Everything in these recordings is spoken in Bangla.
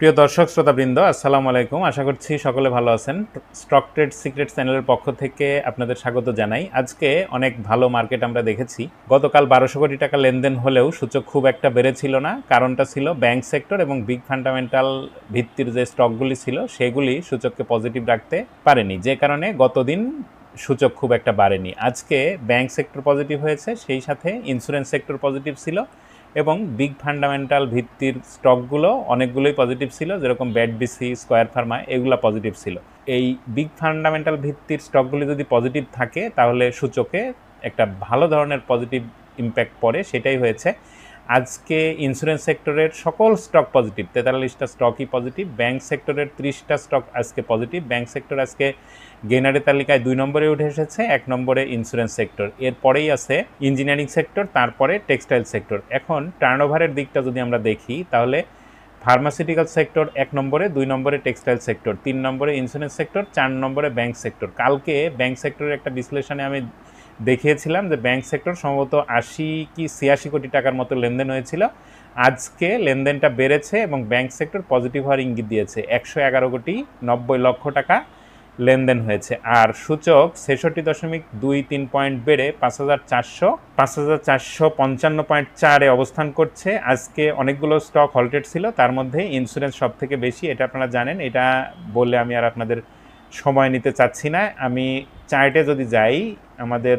প্রিয় দর্শক, শ্রোতাবৃন্দ, আসসালামু আলাইকুম। আশা করছি সকলে ভালো আছেন। স্টক ট্রেড সিক্রেট চ্যানেলের পক্ষ থেকে আপনাদের স্বাগত জানাই। আজকে অনেক ভালো মার্কেট আমরা দেখেছি। গতকাল বারোশো কোটি টাকা লেনদেন হলেও সূচক খুব একটা বেড়েছিল না। কারণটা ছিল ব্যাংক সেক্টর এবং বিগ ফান্ডামেন্টাল ভিত্তির যে স্টকগুলি ছিল, সেগুলি সূচককে পজিটিভ রাখতে পারেনি। যে কারণে গতদিন সূচক খুব একটা বাড়েনি। আজকে ব্যাংক সেক্টর পজিটিভ হয়েছে, সেই সাথে ইন্স্যুরেন্স সেক্টর পজিটিভ ছিল। এবং বিগ ফান্ডামেন্টাল ভিত্তির স্টকগুলো অনেকগুলোই পজিটিভ ছিল, যেরকম ব্যাট বিসি স্কোয়ার ফার্মা এগুলো পজিটিভ ছিল। এই বিগ ফান্ডামেন্টাল ভিত্তির স্টকগুলি যদি পজিটিভ থাকে, তাহলে সূচকে একটা ভালো ধরনের পজিটিভ ইম্প্যাক্ট পড়ে, সেটাই হয়েছে। আজকে ইন্স্যুরেন্স সেক্টরের সকল স্টক পজিটিভ তেতাল্লিশটা স্টকই পজিটিভ ব্যাংক সেক্টরের ত্রিশটা স্টক আজকে পজিটিভ ব্যাংক সেক্টর আজকে গেনারের তালিকায় দুই নম্বরে উঠে এসেছে, এক নম্বরে ইন্স্যুরেন্স সেক্টর এরপরেই আছে ইঞ্জিনিয়ারিং সেক্টর তারপরে টেক্সটাইল সেক্টর এখন টার্নওভারের দিকটা যদি আমরা দেখি, তাহলে ফার্মাসিউটিক্যাল সেক্টর এক নম্বরে, দুই নম্বরে টেক্সটাইল সেক্টর তিন নম্বরে ইন্স্যুরেন্স সেক্টর চার নম্বরে ব্যাংক সেক্টর কালকে ব্যাংক সেক্টরের একটা বিশ্লেষণে আমি দেখিয়েছিলাম যে ব্যাংক সেক্টর সম্ভবত আশি কি ছিয়াশি কোটি টাকার মতো লেনদেন হয়েছিল। আজকে লেনদেনটা বেড়েছে এবং ব্যাংক সেক্টর পজিটিভ হওয়ার ইঙ্গিত দিয়েছে। একশো এগারো কোটি নব্বই লক্ষ টাকা লেনদেন হয়েছে। আর সূচক ছেষট্টি দশমিক দুই তিন পয়েন্ট বেড়ে পাঁচ হাজার চারশো, পাঁচ হাজার চারশো পঞ্চান্ন পয়েন্ট চারে অবস্থান করছে। আজকে অনেকগুলো স্টক হল্টেড ছিল, তার মধ্যে ইন্স্যুরেন্স সব থেকে বেশি, এটা আপনারা জানেন। এটা বললে আমি আর আপনাদের সময় নিতে চাচ্ছি না। আমি চার্টে যদি যাই, আমাদের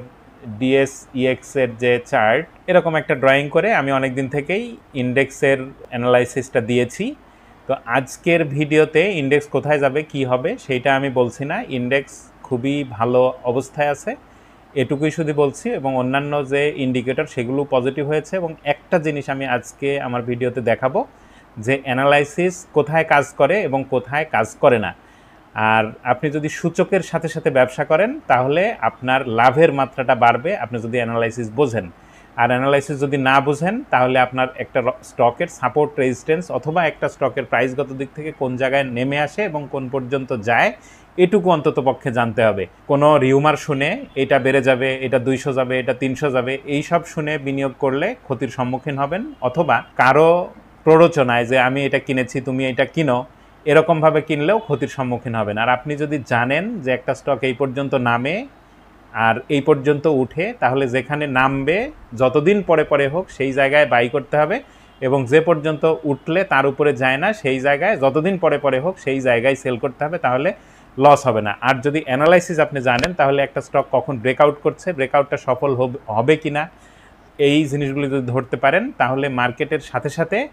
ডিএস ইএক্স এর যে চার্ট, এরকম একটা ড্রয়িং করে আমি অনেক দিন থেকেই ইন্ডেক্সের অ্যানালাইসিসটা দিয়েছি। তো আজকের ভিডিওতে ইন্ডেক্স কোথায় যাবে, কি হবে, সেইটা আমি বলছি না। ইন্ডেক্স খুবই ভালো অবস্থায় আছে, এটুকুই শুধু বলছি এবং অন্যান্য যে ইন্ডিকেটর, সেগুলো পজিটিভ হয়েছে এবং একটা জিনিস আমি আজকে আমার ভিডিওতে দেখাবো, যে অ্যানালাইসিস কোথায় কাজ করে এবং কোথায় কাজ করে না। আর আপনি যদি সূচকের সাথে সাথে ব্যবসা করেন, তাহলে আপনার লাভের মাত্রাটা বাড়বে। আপনি যদি অ্যানালাইসিস বোঝেন, আর অ্যানালাইসিস যদি না বোঝেন, তাহলে আপনার একটা স্টকের সাপোর্ট রেজিস্ট্যান্স অথবা একটা স্টকের প্রাইসগত দিক থেকে কোন জায়গায় নেমে আসে এবং কোন পর্যন্ত যায়, এটুকু অন্তত পক্ষে জানতে হবে। কোনো রিউমার শুনে এটা বেড়ে যাবে, এটা দুইশো যাবে, এটা তিনশো যাবে, এই সব শুনে বিনিয়োগ করলে ক্ষতির সম্মুখীন হবেন। অথবা কারও প্ররোচনায় যে, আমি এটা কিনেছি, তুমি এটা কিনো। এরকমভাবে কিনলেও ক্ষতির সম্মুখীন হবেন। আর আপনি যদি জানেন যে একটা স্টক এই পর্যন্ত নামে আর এই পর্যন্ত উঠে, তাহলে যেখানে নামবে, যতদিন পরে পরে হোক, সেই জায়গায় বাই করতে হবে এবং যে পর্যন্ত উঠলে তার উপরে যায় না, সেই জায়গায় যতদিন পরে পরে হোক, সেই জায়গায় সেল করতে হবে, তাহলে লস হবে না। আর যদি অ্যানালাইসিস আপনি জানেন, তাহলে একটা স্টক কখন ব্রেকআউট করছে ব্রেকআউটটা সফল হবে- কি না এই জিনিসগুলি যদি ধরতে পারেন, তাহলে মার্কেটের সাথে সাথে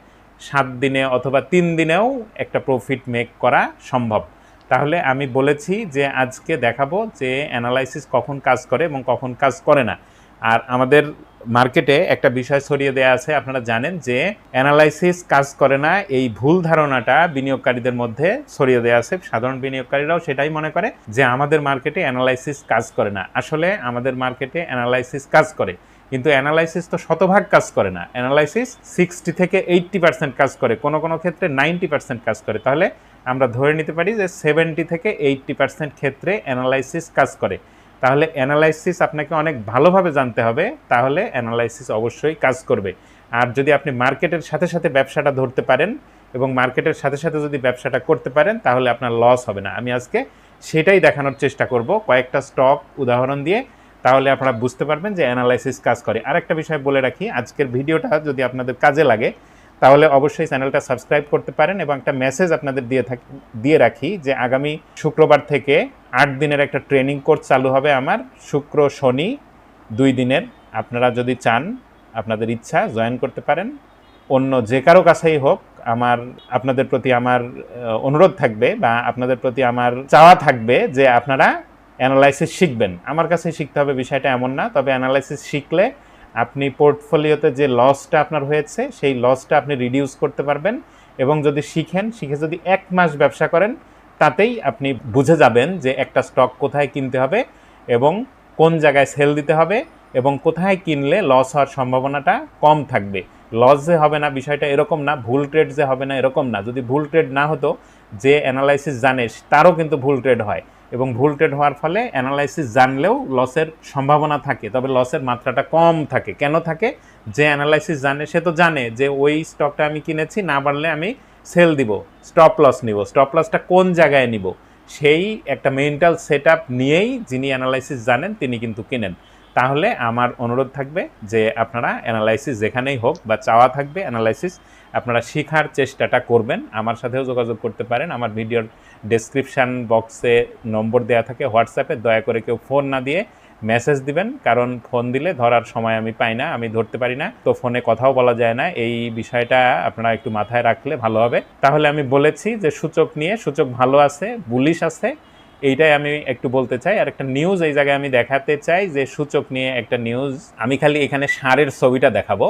সাত দিনে অথবা তিন দিনেও একটা প্রফিট মেক করা সম্ভব। তাহলে আমি বলেছি যে আজকে দেখাবো যে অ্যানালাইসিস কখন কাজ করে এবং কখন কাজ করে না। আর আমাদের মার্কেটে একটা বিষয় ছড়িয়ে দেওয়া আছে, আপনারা জানেন যে অ্যানালাইসিস কাজ করে না, এই ভুল ধারণাটা বিনিয়োগকারীদের মধ্যে ছড়িয়ে দেওয়া আছে। সাধারণ বিনিয়োগকারীরাও সেটাই মনে করে যে আমাদের মার্কেটে অ্যানালাইসিস কাজ করে না। আসলে আমাদের মার্কেটে অ্যানালাইসিস কাজ করে। কিন্তু অ্যানালাইসিস তো শতভাগ কাজ করে না। অ্যানালাইসিস সিক্সটি থেকে এইট্টি পার্সেন্ট কাজ করে, কোনো কোনো ক্ষেত্রে নাইনটি পার্সেন্ট কাজ করে। তাহলে আমরা ধরে নিতে পারি যে সেভেন্টি থেকে এইট্টি পার্সেন্ট ক্ষেত্রে অ্যানালাইসিস কাজ করে। তাহলে অ্যানালাইসিস আপনাকে অনেক ভালোভাবে জানতে হবে, তাহলে অ্যানালাইসিস অবশ্যই কাজ করবে। আর যদি আপনি মার্কেটের সাথে সাথে ব্যবসাটা ধরতে পারেন এবং মার্কেটের সাথে সাথে যদি ব্যবসাটা করতে পারেন, তাহলে আপনার লস হবে না। আমি আজকে সেটাই দেখানোর চেষ্টা করব। কয়েকটা স্টক উদাহরণ দিয়ে তাহলে আপনারা বুঝতে পারবেন যে অ্যানালাইসিস কাজ করে। আরেকটা বিষয় বলে রাখি, আজকের ভিডিওটা যদি আপনাদের কাজে লাগে, তাহলে অবশ্যই চ্যানেলটা সাবস্ক্রাইব করতে পারেন এবং একটা মেসেজ আপনাদের দিয়ে থাকি, দিয়ে রাখি যে আগামী শুক্রবার থেকে আট দিনের একটা ট্রেনিং কোর্স চালু হবে আমার। শুক্র, শনি দুই দিনের। আপনারা যদি চান, আপনাদের ইচ্ছা জয়েন করতে পারেন। অন্য যে কারও কাছেই হোক, আমার, আপনাদের প্রতি আমার অনুরোধ থাকবে বা আপনাদের প্রতি আমার চাওয়া থাকবে যে আপনারা অ্যানালাইসিস শিখবেন। আমার কাছে শিখতে হবে বিষয়টা এমন না, তবে অ্যানালাইসিস শিখলে আপনি পোর্টফোলিওতে যে লসটা আপনার হয়েছে, সেই লসটা আপনি রিডিউস করতে পারবেন এবং যদি শিখেন, শিখে যদি এক মাস ব্যবসা করেন, তাতেই আপনি বুঝে যাবেন যে একটা স্টক কোথায় কিনতে হবে এবং কোন জায়গায় সেল দিতে হবে এবং কোথায় কিনলে লস হওয়ার সম্ভাবনাটা কম থাকবে। লস যে হবে না বিষয়টা এরকম না, ভুল ট্রেড যে হবে না এরকম না। যদি ভুল ট্রেড না হতো, যে অ্যানালাইসিস জানে, তারও কিন্তু ভুল ট্রেড হয়। এবং ভুল ট্রেড হওয়ার ফলে অ্যানালাইসিস জানলেও লসের সম্ভাবনা থাকে, তবে লসের মাত্রাটা কম থাকে। কেন থাকে? যে অ্যানালাইসিস জানে, সে তো জানে যে ওই স্টকটা আমি কিনেছি, না বাড়লে আমি সেল দিব, স্টপ লস নিব। স্টপ লসটা কোন জায়গায় নিব? সেই একটা মেন্টাল সেট আপ নিয়েই যিনি অ্যানালাইসিস জানেন, তিনি কিন্তু কিনেন। তাহলে আমার অনুরোধ থাকবে যে আপনারা অ্যানালাইসিস যেখানেই হোক বা চাওয়া থাকবে, অ্যানালাইসিস আপনারা শেখার চেষ্টাটা করবেন। আমার সাথেও যোগাযোগ করতে পারেন। আমার ভিডিওর ডেসক্রিপশান বক্সে নম্বর দেওয়া থাকে। হোয়াটসঅ্যাপে দয়া করে কেউ ফোন না দিয়ে মেসেজ দিবেন। কারণ ফোন দিলে ধরার সময় আমি পাই না, আমি ধরতে পারি না। তো ফোনে কথাও বলা যায় না। এই বিষয়টা আপনারা একটু মাথায় রাখলে ভালো হবে। তাহলে আমি বলেছি যে সূচক নিয়ে, সূচক ভালো আছে বুলিশ আছে। এইটাই আমি একটু বলতে চাই। আর একটা নিউজ এই জায়গায় আমি দেখাতে চাই যে সূচক নিয়ে একটা নিউজ আমি খালি এখানে সারের ছবিটা দেখাবো।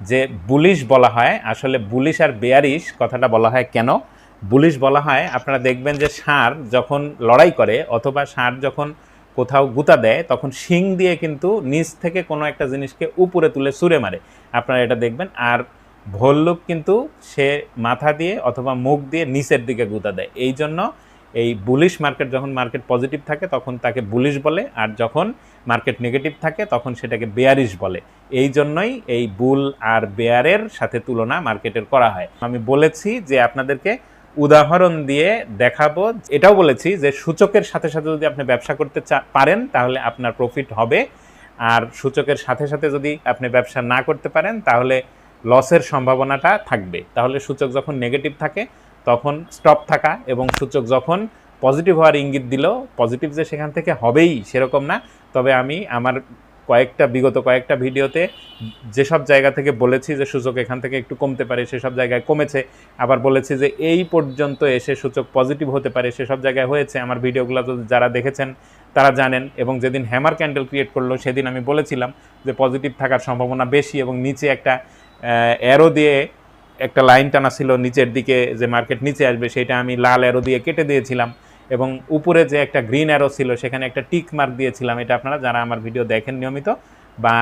যে বুলিশ বলা হয়, আসলে বুলিশ আর বেয়ারিশ কথাটা বলা হয় কেন? বুলিশ বলা হয়, আপনারা দেখবেন যে ষাঁড় যখন লড়াই করে অথবা ষাঁড় যখন কোথাও গুতা দেয়, তখন শিং দিয়ে কিন্তু নিচ থেকে কোনো একটা জিনিসকে উপরে তুলে সুরে মারে। আপনারা এটা দেখবেন। আর ভল্লুক কিন্তু সে মাথা দিয়ে অথবা মুখ দিয়ে নিচের দিকে গুতা দেয়। এই জন্য এই বুলিশ মার্কেট, যখন মার্কেট পজিটিভ থাকে, তখন তাকে বুলিশ বলে। আর যখন মার্কেট নেগেটিভ থাকে, তখন সেটাকে বেয়ারিশ বলে। এই জন্যই এই বুল আর বেয়ারের সাথে তুলনা মার্কেটের করা হয়। আমি বলেছি যে আপনাদেরকে উদাহরণ দিয়ে দেখাবো। এটাও বলেছি যে সূচকের সাথে সাথে যদি আপনি ব্যবসা করতে পারেন, তাহলে আপনার প্রফিট হবে। আর সূচকের সাথে সাথে যদি আপনি ব্যবসা না করতে পারেন, তাহলে লসের সম্ভাবনাটা থাকবে। তাহলে সূচক যখন নেগেটিভ থাকে, তখন স্টপ থাকা এবং সূচক যখন পজিটিভ হওয়ার ইঙ্গিত দিল পজিটিভ যে সেখান থেকে হবেই সেরকম না। তবে আমি আমার কয়েকটা, বিগত কয়েকটা ভিডিওতে যেসব জায়গা থেকে বলেছি যে সূচক এখান থেকে একটু কমতে পারে, সেসব জায়গায় কমেছে। আবার বলেছি যে এই পর্যন্ত এসে সূচক পজিটিভ হতে পারে, সেসব জায়গায় হয়েছে। আমার ভিডিওগুলো যারা দেখেছেন, তারা জানেন। এবং যেদিন হ্যামার ক্যান্ডেল ক্রিয়েট করল, সেদিন আমি বলেছিলাম যে পজিটিভ থাকার সম্ভাবনা বেশি এবং নিচে একটা অ্যারো দিয়ে একটা লাইন টানা ছিল নিচের দিকে, যে মার্কেট নিচে আসবে, সেটা আমি লাল অ্যারো দিয়ে কেটে দিয়েছিলাম। এবং উপরে যে একটা গ্রিন অ্যারো ছিল, সেখানে একটা টিক মার্ক দিয়েছিলাম। এটা আপনারা যারা আমার ভিডিও দেখেন নিয়মিত বা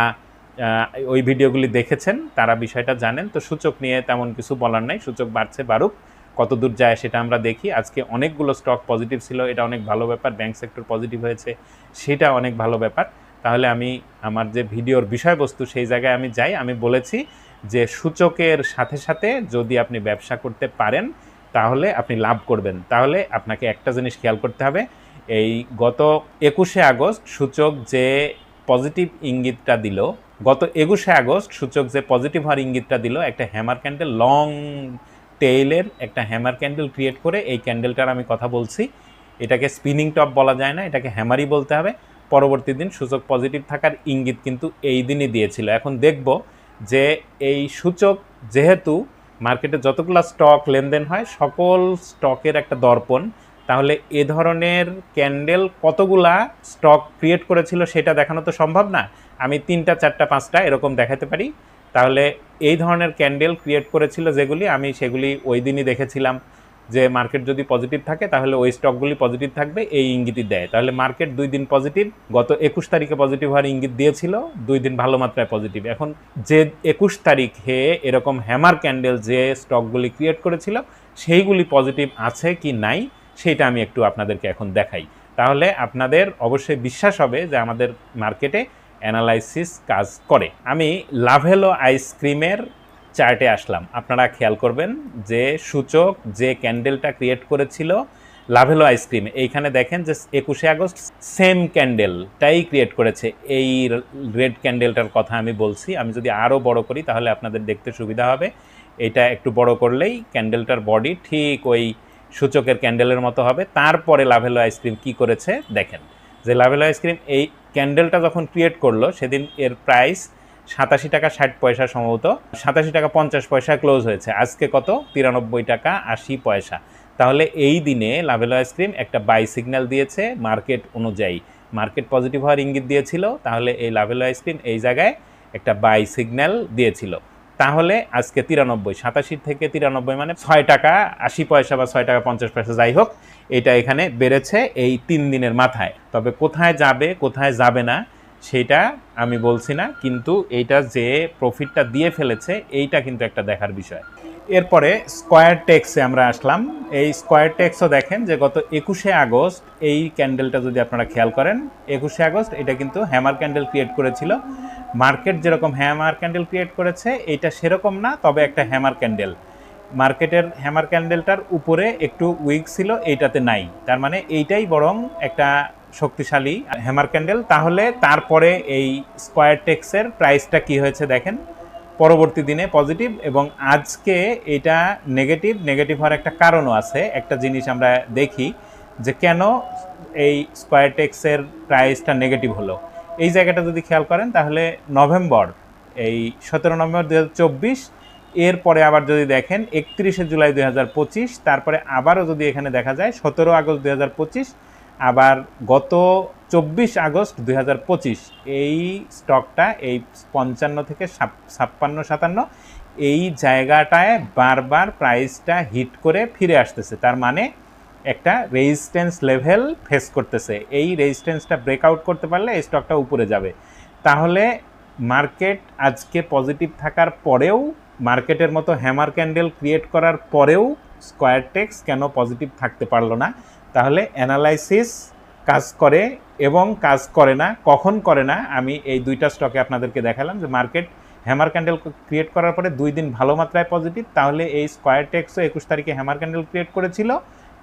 ওই ভিডিওগুলি দেখেছেন, তারা বিষয়টা জানেন। তো সূচক নিয়ে তেমন কিছু বলার নাই। সূচক বাড়ছে, বাড়ুক। কত দূর যায় সেটা আমরা দেখি। আজকে অনেকগুলো স্টক পজিটিভ ছিল। এটা অনেক ভালো ব্যাপার। ব্যাংক সেক্টর পজিটিভ হয়েছে, সেটা অনেক ভালো ব্যাপার। তাহলে আমি আমার যে ভিডিওর বিষয়বস্তু, সেই জায়গায় আমি যাই। আমি বলেছি যে সূচকের সাথে সাথে যদি আপনি ব্যবসা করতে পারেন তাহলে আপনি লাভ করবেন। তাহলে আপনাকে একটা জিনিস খেয়াল করতে হবে, এই গত একুশে আগস্ট সূচক যে পজিটিভ ইঙ্গিতটা দিল, গত একুশে আগস্ট সূচক যে পজিটিভ হওয়ার ইঙ্গিতটা দিল, একটা হ্যামার ক্যান্ডেল, লং টেইলের একটা হ্যামার ক্যান্ডেল ক্রিয়েট করে এই ক্যান্ডেলটার আমি কথা বলছি। এটাকে স্পিনিং টপ বলা যায় না, এটাকে হ্যামারই বলতে হবে। পরবর্তী দিন সূচক পজিটিভ থাকার ইঙ্গিত কিন্তু এই দিনই দিয়েছিল। এখন দেখব যে এই সূচক যেহেতু মার্কেটে যতগুলো স্টক লেনদেন হয়, সকল স্টকের একটা দর্পণ। তাহলে এ ধরনের ক্যান্ডেল কতগুলা স্টক ক্রিয়েট করেছিল সেটা দেখানো তো সম্ভব না। আমি তিনটা, চারটা, পাঁচটা এরকম দেখাতে পারি। তাহলে এই ধরনের ক্যান্ডেল ক্রিয়েট করেছিল যেগুলি আমি সেগুলি ওই দিনই দেখেছিলাম। যে মার্কেট যদি পজিটিভ থাকে, তাহলে ওই স্টকগুলি পজিটিভ থাকবে, এই ইঙ্গিতই দেয়। তাহলে মার্কেট দুই দিন পজিটিভ গত একুশ তারিখে পজিটিভ হওয়ার ইঙ্গিত দিয়েছিল, দুই দিন ভালো মাত্রায় পজিটিভ এখন যে একুশ তারিখে এরকম হ্যামার ক্যান্ডেল যে স্টকগুলি ক্রিয়েট করেছিল, সেইগুলি পজিটিভ আছে কি নাই সেটা আমি একটু আপনাদেরকে এখন দেখাই। তাহলে আপনাদের অবশ্যই বিশ্বাস হবে যে আমাদের মার্কেটে অ্যানালাইসিস কাজ করে। আমি লাভেলো আইসক্রিমের চার্টে আসলাম। আপনারা খেয়াল করবেন যে সূচক যে ক্যান্ডেলটা ক্রিয়েট করেছিল লাভেলো আইসক্রিম এইখানে দেখেন যে একুশে আগস্ট সেম ক্যান্ডেলটাই ক্রিয়েট করেছে। এই রেড ক্যান্ডেলটার কথা আমি বলছি, আমি যদি আরও বড় করি তাহলে আপনাদের দেখতে সুবিধা হবে। এটা একটু বড় করলেই ক্যান্ডেলটার বডি ঠিক ওই সূচকের ক্যান্ডেলের মতো হবে। তারপরে লাভেলো আইসক্রিম কি করেছে দেখেন। যে লাভেলো আইসক্রিম এই ক্যান্ডেলটা যখন ক্রিয়েট করল সেদিন এর প্রাইস সাতাশি টাকা ষাট পয়সা সম্ভবত। সাতাশি টাকা পঞ্চাশ পয়সা ক্লোজ হয়েছে। আজকে কত? তিরানব্বই টাকা আশি পয়সা। তাহলে এই দিনে লাভেলো আইসক্রিম একটা বাই সিগন্যাল দিয়েছে মার্কেট অনুযায়ী। মার্কেট পজিটিভ হওয়ার ইঙ্গিত দিয়েছিল। তাহলে এই লাভেলো আইসক্রিম এই জায়গায় একটা বাই সিগন্যাল দিয়েছিল। তাহলে আজকে তিরানব্বই, সাতাশি থেকে তিরানব্বই মানে ছয় টাকা আশি পয়সা বা ছয় টাকা পঞ্চাশ পয়সা যাই হোক, এটা এখানে বেড়েছে এই তিন দিনের মাথায়। তবে কোথায় যাবে কোথায় যাবে না সেটা আমি বলছি না, কিন্তু এইটা যে প্রফিটটা দিয়ে ফেলেছে, এইটা কিন্তু একটা দেখার বিষয়। এরপরে স্কোয়ার টেক্সে আমরা আসলাম। এই স্কোয়ার টেক্সও দেখেন যে গত একুশে আগস্ট এই ক্যান্ডেলটা যদি আপনারা খেয়াল করেন, একুশে আগস্ট এটা কিন্তু হ্যামার ক্যান্ডেল ক্রিয়েট করেছিল। মার্কেট যেরকম হ্যামার ক্যান্ডেল ক্রিয়েট করেছে এইটা সেরকম না, তবে একটা হ্যামার ক্যান্ডেল মার্কেটের হ্যামার ক্যান্ডেলটার উপরে একটু উইক ছিল, এইটাতে নাই। তার মানে এইটাই বরং একটা শক্তিশালী হ্যামার ক্যান্ডেল। তাহলে তারপরে এই স্কোয়ার টেক্সের প্রাইসটা কি হয়েছে দেখেন। পরবর্তী দিনে পজিটিভ এবং আজকে এটা নেগেটিভ। নেগেটিভ হওয়ার একটা কারণও আছে। একটা জিনিস আমরা দেখি যে কেন এই স্কোয়ার টেক্সের প্রাইসটা নেগেটিভ হলো। এই জায়গাটা যদি খেয়াল করেন তাহলে নভেম্বর, এই সতেরো নভেম্বর দু চব্বিশ, এরপরে আবার যদি দেখেন একত্রিশে জুলাই দুই হাজার পঁচিশ, তারপরে আবারও যদি এখানে দেখা যায় সতেরো আগস্ট দুই হাজার পঁচিশ আবার গত চব্বিশ আগস্ট দুই হাজার পঁচিশ এই স্টকটা এই পঞ্চান্ন থেকে ছাপ- ছাপ্পান্ন, সাতান্ন, এই জায়গাটায় বারবার প্রাইসটা হিট করে ফিরে আসতেছে। তার মানে একটা রেজিস্ট্যান্স লেভেল ফেস করতেছে। এই রেজিস্ট্যান্সটা ব্রেকআউট করতে পারলে এই স্টকটা উপরে যাবে। তাহলে মার্কেট আজকে পজিটিভ থাকার পরেও মার্কেটের মতো হ্যামার ক্যান্ডেল ক্রিয়েট করার পরেও স্কোয়ার টেক্স কেন পজিটিভ থাকতে পারল না? তাহলে অ্যানালাইসিস কাজ করে এবং কাজ করে না, কখন করে না, আমি এই দুইটা স্টকে আপনাদেরকে দেখালাম যে মার্কেট হ্যামার ক্যান্ডেল ক্রিয়েট করার পরে দুই দিন ভালো মাত্রায় পজিটিভ তাহলে এই স্কোয়ার টেক্সও একুশ তারিখে হ্যামার ক্যান্ডেল ক্রিয়েট করেছিল,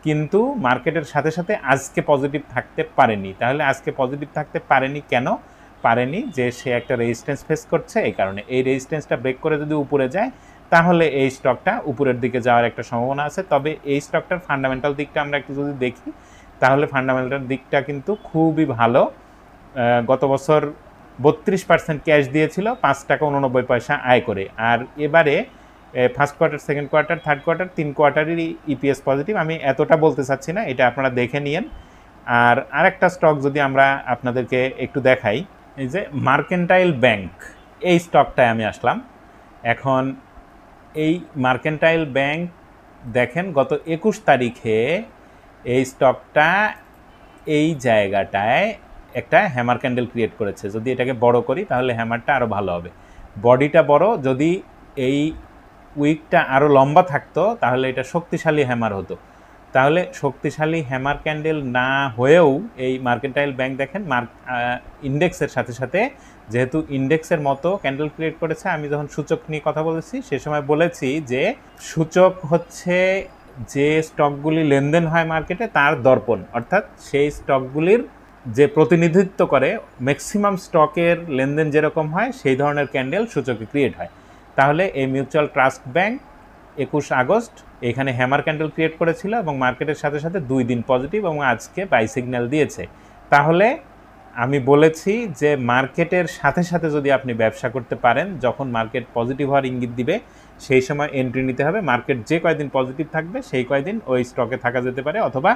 কিন্তু মার্কেটের সাথে সাথে আজকে পজিটিভ থাকতে পারেনি। তাহলে আজকে পজিটিভ থাকতে পারেনি কেন? পারেনি যে সে একটা রেজিস্ট্যান্স ফেস করছে, এই কারণে। এই রেজিস্ট্যান্সটা ব্রেক করে যদি উপরে যায় তাহলে এই স্টকটা উপরের দিকে যাওয়ার একটা সম্ভাবনা আছে। তবে এই স্টকটার ফান্ডামেন্টাল দিকটা আমরা একটু যদি দেখি, তাহলে ফান্ডামেন্টাল দিকটা কিন্তু খুবই ভালো। গত বছর বত্রিশ পার্সেন্ট ক্যাশ দিয়েছিল, পাঁচ টাকা উননব্বই পয়সা আয় করে। আর এবারে first quarter second quarter third quarter তিন কোয়ার্টারেরই ইপিএস পজিটিভ আমি এতটা বলতে চাচ্ছি না, এটা আপনারা দেখে নিয়েন। আর আরেকটা স্টক যদি আমরা আপনাদেরকে একটু দেখাই, এই যে মার্কেন্টাইল ব্যাংক এই স্টকটায় আমি আসলাম। এখন এই মার্কেন্টাইল ব্যাংক দেখেন গত একুশ তারিখে এই স্টকটা এই জায়গাটায় একটা হ্যামার ক্যান্ডেল ক্রিয়েট করেছে। যদি এটাকে বড় করি, তাহলে হ্যামারটা আরও ভালো হবে। বডিটা বড়, যদি এই উইকটা আরও লম্বা থাকতো, তাহলে এটা শক্তিশালী হ্যামার হতো। তাহলে শক্তিশালী হ্যামার ক্যান্ডেল না হয়েও এই মার্কেন্টাইল ব্যাংক দেখেন, মার্ক ইন্ডেক্সের সাথে সাথে যেহেতু ইন্ডেক্সের মতো ক্যান্ডেল ক্রিয়েট করেছে, আমি যখন সূচক নিয়ে কথা বলেছি, সে সময় বলেছি যে সূচক হচ্ছে যে স্টকগুলি লেনদেন হয় মার্কেটে তার দর্পণ, অর্থাৎ সেই স্টকগুলির যে প্রতিনিধিত্ব করে ম্যাক্সিমাম স্টকের লেনদেন যেরকম হয়, সেই ধরনের ক্যান্ডেল সূচকে ক্রিয়েট হয়। তাহলে এই মিউচুয়াল ট্রাস্ট ব্যাংক একুশ আগস্ট, এখানে হ্যামার ক্যান্ডেল ক্রিয়েট করেছিল এবং মার্কেটের সাথে সাথে দুই দিন পজিটিভ এবং আজকে বাই সিগন্যাল দিয়েছে। তাহলে আমি বলেছি যে মার্কেটের সাথে সাথে যদি আপনি ব্যবসা করতে পারেন, যখন মার্কেট পজিটিভ হওয়ার ইঙ্গিত দিবে, সেই সময় এন্ট্রি নিতে হবে। মার্কেট যে কয়দিন পজিটিভ থাকবে, সেই কয়দিন ওই স্টকে থাকা যেতে পারে অথবা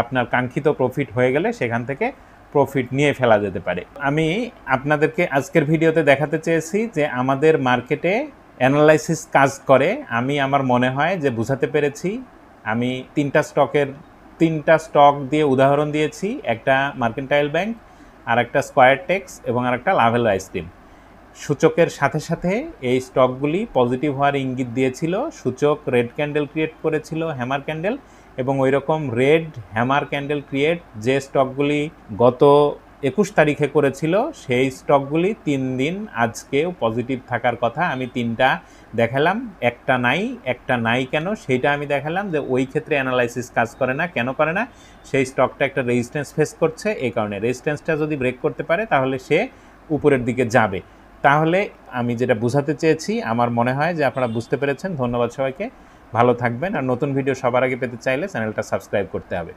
আপনার কাঙ্ক্ষিত প্রফিট হয়ে গেলে সেখান থেকে প্রফিট নিয়ে ফেলা যেতে পারে। আমি আপনাদেরকে আজকের ভিডিওতে দেখাতে চেয়েছি যে আমাদের মার্কেটে অ্যানালাইসিস কাজ করে, আমি আমার মনে হয় যে বুঝাতে পেরেছি, আমি তিনটা স্টকের, তিনটা স্টক দিয়ে উদাহরণ দিয়েছি, একটা মার্কেন্টাইল ব্যাংক আর একটা স্কোয়ার টেক্স এবং আর একটা লাভেল আইসক্রিম। সূচকের সাথে সাথে এই স্টকগুলি পজিটিভ হওয়ার ইঙ্গিত দিয়েছিল, সূচক রেড ক্যান্ডেল ক্রিয়েট করেছিল, হ্যামার ক্যান্ডেল এবং ওই রকম রেড, হ্যামার ক্যান্ডেল ক্রিয়েট যে স্টকগুলি গত একুশ তারিখে করেছিল। সেই স্টকগুলি তিন দিন আজকেও পজিটিভ থাকার কথা আমি তিনটা দেখালাম। একটা নাই একটা নাই কেন? সেইটা আমি দেখালাম যে ওই ক্ষেত্রে অ্যানালাইসিস কাজ করে না, কেন করে না? সেই স্টকটা একটা রেজিস্ট্যান্স ফেস করছে, এই কারণে। রেজিস্ট্যান্সটা যদি ব্রেক করতে পারে, তাহলে সে উপরের দিকে যাবে। তাহলে আমি যেটা বোঝাতে চেয়েছি, আমার মনে হয় যে আপনারা বুঝতে পেরেছেন। ধন্যবাদ সবাইকে। ভালো থাকবেন। আর নতুন ভিডিও সবার আগে পেতে চাইলে চ্যানেলটা সাবস্ক্রাইব করতে হবে।